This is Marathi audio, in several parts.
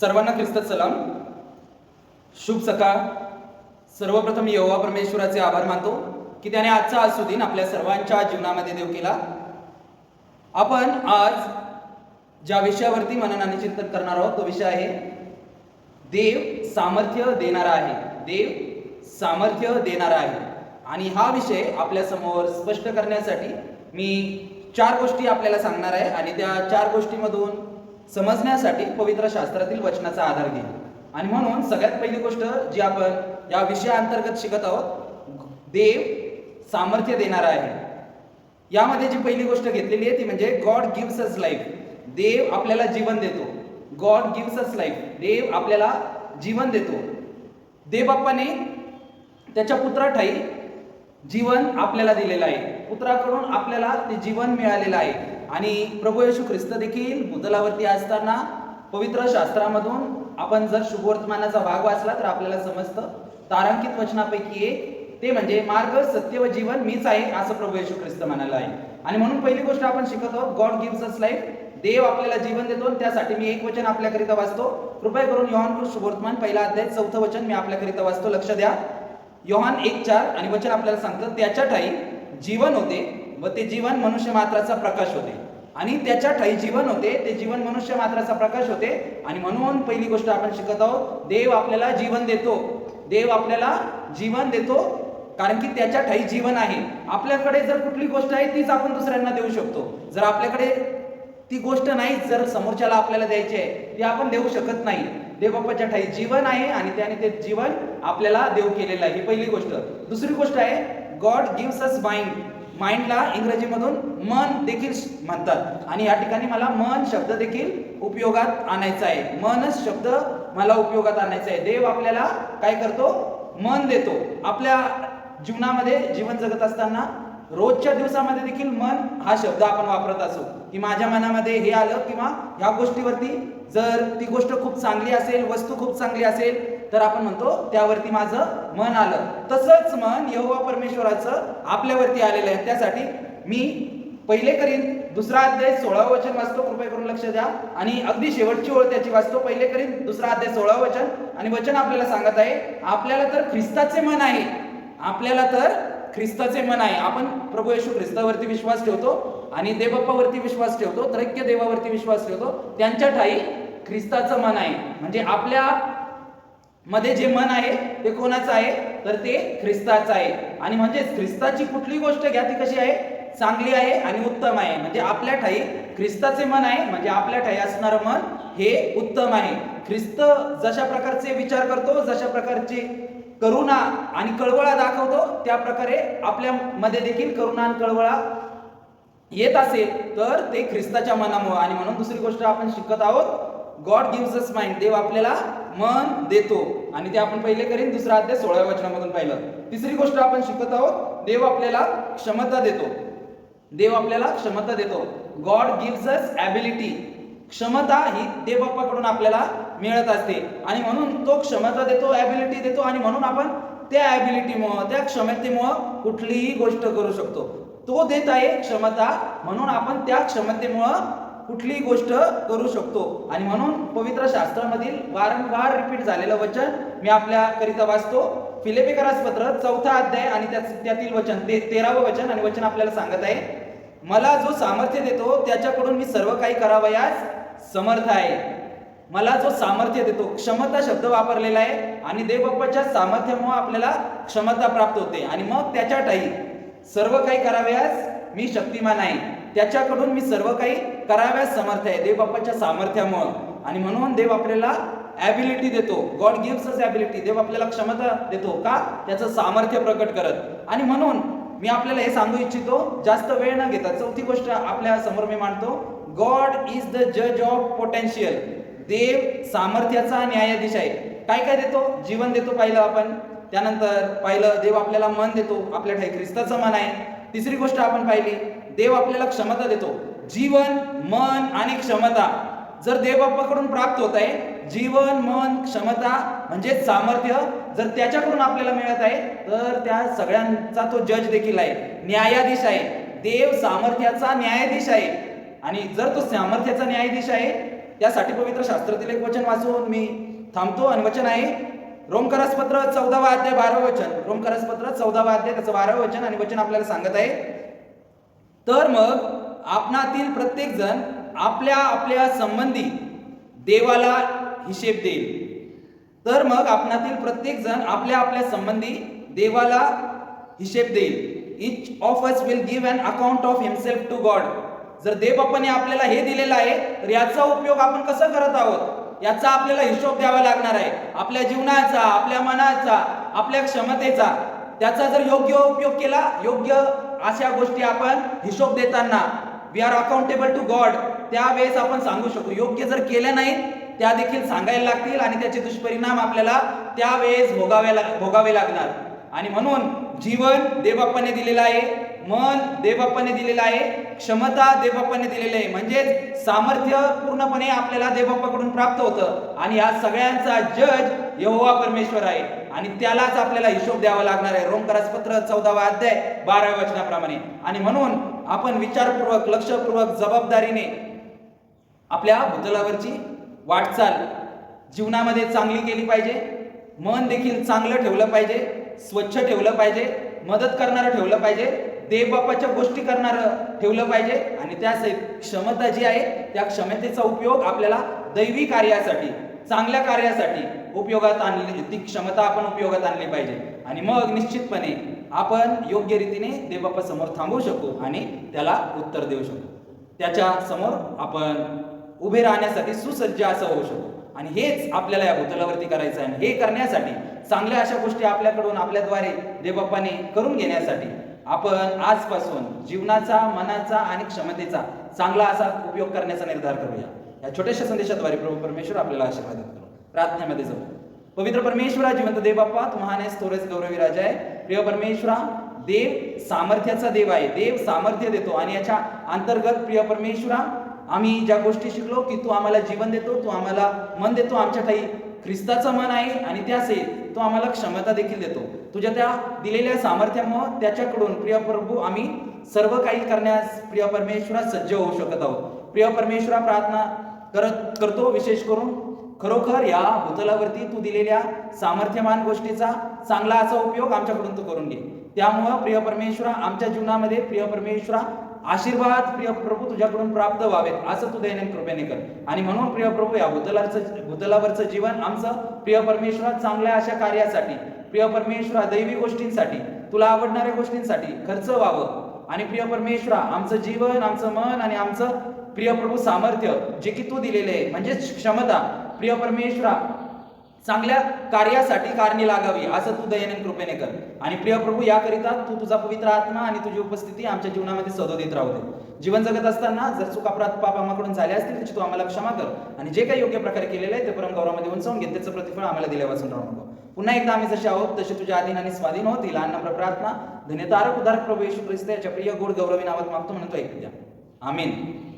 सर्वांना ख्रिस्त सलाम. शुभ सकाळ. सर्वप्रथम यहोवा परमेश्वराचे आभार मानतो की त्याने आजचा आज सुदीन आपल्या सर्वांच्या जीवनामध्ये देव केला. आपण आज ज्या विषयावरती मनन आणि चिंतन करणार आहोत तो विषय आहे देव सामर्थ्य देणारा आहे. देव सामर्थ्य देणारा आहे. आणि हा विषय आपल्यासमोर स्पष्ट करण्यासाठी मी चार गोष्टी आपल्याला सांगणार आहे आणि त्या चार गोष्टीमधून समजण्यासाठी पवित्र शास्त्रातील वचनाचा आधार घेईल. आणि म्हणून सगळ्यात पहिली गोष्ट जी आपण या विषयाअंतर्गत शिकत आहोत देव सामर्थ्य देणारा आहे. यामध्ये जी पहिली गोष्ट घेतलेली आहे ती म्हणजे गॉड गिव्स अस लाईफ देव आपल्याला जीवन देतो. गॉड गिव्स अस लाईफ देव आपल्याला जीवन देतो. देवबाप्पाने त्याच्या पुत्राठाई जीवन आपल्याला दिलेलं आहे. पुत्राकडून आपल्याला ते जीवन मिळालेलं आहे. आणि प्रभू येशू ख्रिस्त देखील भूतलावरती असताना पवित्र शास्त्रामधून आपण जर शुभवर्तमानाचा भाग वाचला तर आपल्याला समजतं. तारांकित वचनापैकी एक. ते म्हणजे मार्ग सत्य व जीवन मीच आहे असं प्रभू येशू ख्रिस्त म्हणाला आहे. आणि म्हणून पहिली गोष्ट आपण शिकत आहोत गॉड गिव्स अस लाईफ देव आपल्याला जीवन देतो त्यासाठी मी एक वचन आपल्याकरिता वाचतो. कृपया करून योहान शुभवर्तमान पहिला अध्याय चौथं वचन मी आपल्याकरिता वाचतो. लक्ष द्या. योहान एक चार आणि वचन आपल्याला सांगतं त्याच्या ठाई जीवन होते व ते जीवन मनुष्य मात्राचा प्रकाश होते. आणि त्याच्या ठाई जीवन होते ते जीवन मनुष्य मात्राचा प्रकाश होते. आणि म्हणून पहिली गोष्ट आपण शिकत आहोत देव आपल्याला जीवन देतो. देव आपल्याला जीवन देतो कारण की त्याच्या ठाई जीवन आहे. आपल्याकडे जर कुठली गोष्ट आहे तीच आपण दुसऱ्यांना देऊ शकतो. जर आपल्याकडे ती गोष्ट नाही जर समोरच्याला आपल्याला द्यायची आहे ती आपण देऊ शकत नाही. देवबाप्पाच्या ठाई जीवन आहे आणि त्याने ते जीवन आपल्याला देव केलेलं आहे. ही पहिली गोष्ट. दुसरी गोष्ट आहे गॉड गिव्स अस माइंड माइंडला इंग्रजीमधून मन देखील म्हणतात. आणि या ठिकाणी मला मन शब्द देखील उपयोगात आणायचा आहे. मनच शब्द मला उपयोगात आणायचा आहे. देव आपल्याला काय करतो? मन देतो. आपल्या जीवनामध्ये जीवन जगत असताना रोजच्या दिवसामध्ये देखील मन हा शब्द आपण वापरत असू. की माझ्या मनामध्ये हे आलं किंवा ह्या गोष्टीवरती जर ती गोष्ट खूप चांगली असेल वस्तू खूप चांगली असेल तर आपण म्हणतो त्यावरती माझं मन आलं. तसंच मन यहोवा परमेश्वराचं आपल्यावरती आलेलं आहे. त्यासाठी मी पहिले करीन दुसरा अध्याय सोळा वचन वाचतो. कृपया करून लक्ष द्या. आणि अगदी शेवटची ओळ त्याची वाचतो. पहिले करीन दुसरा अध्याय सोळा वचन. आणि वचन आपल्याला सांगत आहे आपल्याला तर ख्रिस्ताचे मन आहे. आपल्याला तर ख्रिस्ताचे मन आहे. आपण प्रभू येशू ख्रिस्तावरती विश्वास ठेवतो आणि देवप्पावरती विश्वास ठेवतो. त्रैक्य देवावरती विश्वास ठेवतो. त्यांच्या ठाई ख्रिस्ताचं मन आहे. म्हणजे आपल्या मध्ये जे मन आहे ते कोणाचं आहे? तर ते ख्रिस्ताचं आहे. आणि म्हणजेच ख्रिस्ताची कुठली गोष्ट घ्या ती कशी आहे? चांगली आहे आणि उत्तम आहे. म्हणजे आपल्या ठाई ख्रिस्ताचे मन आहे म्हणजे आपल्या ठाई असणारं मन हे उत्तम आहे. ख्रिस्त जशा प्रकारचे विचार करतो जशा प्रकारची करुणा आणि कळवळा दाखवतो त्या प्रकारे आपल्या मध्ये देखील करुणा आणि कळवळा येत असेल तर ते ख्रिस्ताच्या मनामुळे. आणि म्हणून दुसरी गोष्ट आपण शिकत आहोत गॉड गिव्ज अस माइंड देव आपल्याला मन देतो. आणि ते आपण पहिले करीन दुसरा अध्याय सोळाव्या वचनामधून पाहिलं. तिसरी गोष्ट आपण शिकत आहोत देव आपल्याला क्षमता देतो. देव आपल्याला क्षमता देतो. गॉड गिव्ज अस ॲबिलिटी क्षमता ही देवबाप्पाकडून आपल्याला मिळत असते. आणि म्हणून तो क्षमता देतो ॲबिलिटी देतो आणि म्हणून आपण त्या ॲबिलिटीमुळं त्या क्षमतेमुळं कुठलीही गोष्ट करू शकतो. तो देत आहे क्षमता म्हणून आपण त्या क्षमतेमुळं कुठलीही गोष्ट करू शकतो. आणि म्हणून पवित्र शास्त्रामधील वारंवार रिपीट झालेलं वचन मी आपल्याकरिता वाचतो. फिलेपिकरास पत्र चौथा अध्याय आणि त्या त्यातील वचन ते तेरावं वचन आणि वचन आपल्याला सांगत आहे. मला जो सामर्थ्य देतो त्याच्याकडून मी सर्व काही करावयास समर्थ आहे. मला जो सामर्थ्य देतो क्षमता शब्द वापरलेला आहे आणि देवबाप्पाच्या सामर्थ्यामुळे आपल्याला क्षमता प्राप्त होते. आणि मग त्याच्या ठाई सर्व काही करावयास मी शक्तिमान आहे. त्याच्याकडून मी सर्व काही कराव्यास समर्थ आहे. देवबाप्पाच्या सामर्थ्यामुळं. आणि म्हणून देव आपल्याला ॲबिलिटी देतो. गॉड गिव्स अस ॲबिलिटी देव आपल्याला क्षमता देतो. का? त्याचं सामर्थ्य प्रकट करत. आणि म्हणून मी आपल्याला हे सांगू इच्छितो जास्त वेळ न घेता चौथी गोष्ट आपल्यासमोर मी मांडतो. गॉड इज द जज ऑफ पोटेन्शियल देव सामर्थ्याचा न्यायाधीश आहे. काय काय देतो? जीवन देतो पाहिलं आपण. त्यानंतर पाहिलं देव आपल्याला मन देतो. आपल्या ठाई ख्रिस्ताचं मन आहे. तिसरी गोष्ट आपण पाहिली देव आपल्याला क्षमता देतो. जीवन मन आणि क्षमता. जर देवबाप्पाकडून प्राप्त होत आहे जीवन मन क्षमता म्हणजे सामर्थ्य जर त्याच्याकडून आपल्याला मिळत आहे तर त्या सगळ्यांचा तो जज देखील आहे. न्यायाधीश आहे. देव सामर्थ्याचा न्यायाधीश आहे. आणि जर तो सामर्थ्याचा न्यायाधीश आहे त्यासाठी पवित्र शास्त्रातील एक वचन वाचून मी थांबतो. आणि वचन आहे रोमकरसपत्र चौदावा अध्याय बारावं वचन. रोमकरसपत्र चौदावा अध्याय त्याचं बारावं वचन आणि वचन आपल्याला सांगत आहे. तर मग आपणातील प्रत्येकजण आपल्या आपल्या संबंधी देवाला हिशेब देईल. तर मग आपणातील प्रत्येकजण आपल्या आपल्या संबंधी देवाला हिशेब देईल. Each of us will give an account of himself to God जर देवबापाने आपल्याला हे दिलेलं आहे तर याचा उपयोग आपण कसं करत आहोत? याचा आपल्याला हिशोब द्यावा लागणार आहे. आपल्या जीवनाचा आपल्या मनाचा आपल्या क्षमतेचा. त्याचा जर योग्य उपयोग केला योग्य अशा गोष्टी आपण हिशोब देताना we are accountable to God त्यावेळेस आपण सांगू शकतो. योग्य जर केल्या नाहीत त्या देखील सांगायला लागतील आणि त्याचे दुष्परिणाम आपल्याला त्यावेळेस भोगावे लाग भोगावे लागणार. आणि म्हणून जीवन देवबाप्पाने दिलेलं आहे मन देवबाप्पाने दिलेलं आहे क्षमता देवबाप्पाने दिलेली आहे. म्हणजेच सामर्थ्य पूर्णपणे आपल्याला देवबाप्पाकडून प्राप्त होतं. आणि या सगळ्यांचा जज यहोवा परमेश्वर आहे. आणि त्यालाच आपल्याला हिशोब द्यावा लागणार आहे. रोमकरास पत्र चौदावा अध्याय बाराव्या वचनाप्रमाणे. आणि म्हणून आपण विचारपूर्वक लक्षपूर्वक जबाबदारीने आपल्या भूतलावरची वाटचाल जीवनामध्ये चांगली केली पाहिजे. मन देखील चांगलं ठेवलं पाहिजे. स्वच्छ ठेवलं पाहिजे. मदत करणारं ठेवलं पाहिजे. देवबापाच्या गोष्टी करणारं ठेवलं पाहिजे. आणि त्या क्षमता जी आहे त्या क्षमतेचा उपयोग आपल्याला दैवी कार्यासाठी चांगल्या कार्यासाठी उपयोगात आणली ती क्षमता आपण उपयोगात आणली पाहिजे. आणि मग निश्चितपणे आपण योग्य रीतीने देवबाप्पा समोर थांबवू शकू आणि त्याला उत्तर देऊ शकू. त्याच्यासमोर आपण उभे राहण्यासाठी सुसज्ज असं होऊ शकतो आणि हेच आपल्याला या भूतलावरती करायचं आहे. आणि हे करण्यासाठी चांगल्या अशा गोष्टी आपल्याकडून आपल्याद्वारे देवबाप्पाने करून घेण्यासाठी आपण आजपासून जीवनाचा मनाचा आणि क्षमतेचा चांगला असा उपयोग करण्याचा निर्धार करूया. या छोट्याशा संदेशाद्वारे प्रभू परमेश्वर आपल्याला आशीर्वादित करू प्रार्थनेमध्ये जाऊ. पवित्र परमेश्वरा जिवंत देव बाप्पा तुम्हाला स्तोरेच गौरवी राजा आहे. प्रिय परमेश्वरा देव सामर्थ्याचा देव आहे. देव सामर्थ्य देतो आणि याच्या अंतर्गत प्रिय परमेश्वरा आम्ही ज्या गोष्टी शिकलो की तू आम्हाला जीवन देतो तू आम्हाला मन देतो आमच्या ठाई ख्रिस्ताचं मन आहे आणि त्याचे तो आम्हाला क्षमता देखील देतो. तुझ्या त्या दिलेल्या सामर्थ्यामुळं त्याच्याकडून प्रिय प्रभू आम्ही सर्व काही करण्यास प्रिय परमेश्वरा सज्ज होऊ शकत आहोत. प्रिय परमेश्वरा प्रार्थना करत करतो विशेष करून खरोखर या भूतलावरती तू दिलेल्या सामर्थ्यमान गोष्टीचा चांगला असा उपयोग आमच्याकडून तू करून घे. त्यामुळं प्रिय परमेश्वरा आमच्या जीवनामध्ये प्रिय परमेश्वरा आशीर्वाद प्रिय प्रभू तुझ्याकडून प्राप्त व्हावेत असं तू दैनंद कृपेने कर. आणि म्हणून प्रिय प्रभू या भूतलाचं भूतलावरचं जीवन आमचं प्रिय परमेश्वरा चांगल्या अशा कार्यासाठी प्रिय परमेश्वरा दैवी गोष्टींसाठी तुला आवडणाऱ्या गोष्टींसाठी खर्च व्हावं. आणि प्रिय परमेश्वरा आमचं जीवन आमचं मन आणि आमचं प्रिय प्रभू सामर्थ्य जे की तू दिलेले आहे म्हणजेच क्षमता प्रिय परमेश्वरा चांगल्या कार्यासाठी कारणी लागावी असं तू दयानंद कृपेने कर. आणि प्रिय प्रभू याकरिता तू तुझा पवित्र आत्मा आणि तुझी उपस्थिती आमच्या जीवनामध्ये सदोदित राहू दे. जीवन जगत असताना जर चूक अपराध पाप आम्हाकडून झाले असतील त्याची तू आम्हाला क्षमा कर. आणि जे काही योग्य प्रकारे केलेलं आहे ते परम गौरवामध्ये उंचावून घे. त्याचं प्रतिफळ आम्हाला दिल्या वाचून राहू नको. पुन्हा एकदा आम्ही जसे आहोत तसे तुझ्या अधीन आणि स्वाधीन होतील. लहान प्रार्थना धन्यतारक उदारक प्रभू येशू ख्रिस्त याच्या प्रिय गोड गौरवी नावात मागतो म्हणतो ऐकू द्या आमीन.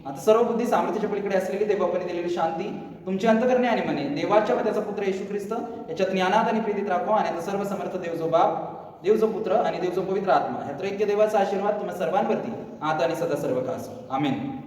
आता सर्व बुद्धी सामर्थ्याच्या पलीकडे असलेली देवबापाने दिलेली शांती तुमची अंतकरणे आणि मने. देवाच्या व त्याचा पुत्र येशू ख्रिस्त याच्या ज्ञानात आणि प्रीतीत राखो आणि आता सर्व समर्थ देव जो बाप देव जो पुत्र आणि देव जो पवित्र आत्मा. ह्या त्रैक्य देवाचा आशीर्वाद तुम्हा सर्वांवरती. आता आणि सदा सर्व कास आमीन.